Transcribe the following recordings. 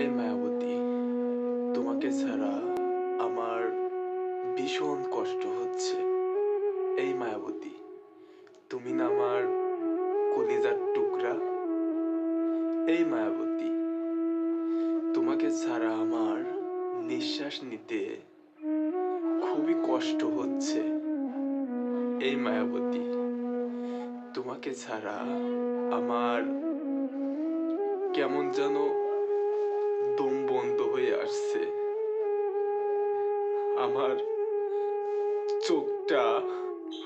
এই মায়াবতী। তোমাকে ছাড়া আমার ভীষণ কষ্ট হচ্ছে। এই মায়াবতী, তুমি না আমার কলিজার টুকরা? এই মায়াবতী, তোমাকে ছাড়া আমার নিঃশ্বাস নিতে খুবই কষ্ট হচ্ছে। এই মায়াবতী, তোমাকে ছাড়া আমার কেমন যেন আমার চোখটা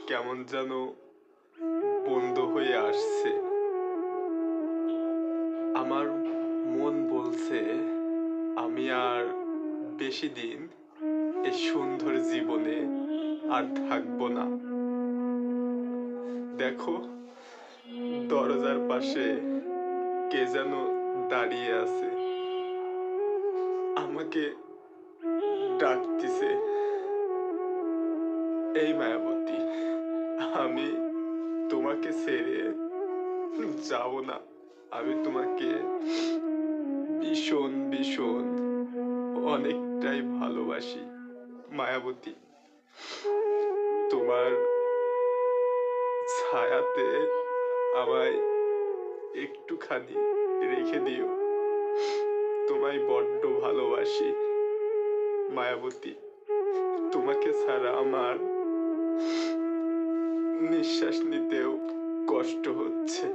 কেমন যেন বন্ধ হয়ে আসছে। আমার মন বলছে, আমি আর বেশি দিন এই সুন্দর জীবনে আর থাকব না। দেখো, দরজার পাশে কে যেন দাঁড়িয়ে আছে। আমাকে ডাকতেছে। এই মায়াবতী, আমি তোমাকে ছেড়ে যাব না। আমি তোমাকে ভীষণ ভীষণ অনেকটাই ভালোবাসি, মায়াবতী। তোমার ছায়াতে আমায় একটুখানি রেখে দিও। তোমায় বড্ড ভালোবাসি, মায়াবতী। তোমাকে ছাড়া আমার নিঃশ্বাস নিতেও কষ্ট হচ্ছে।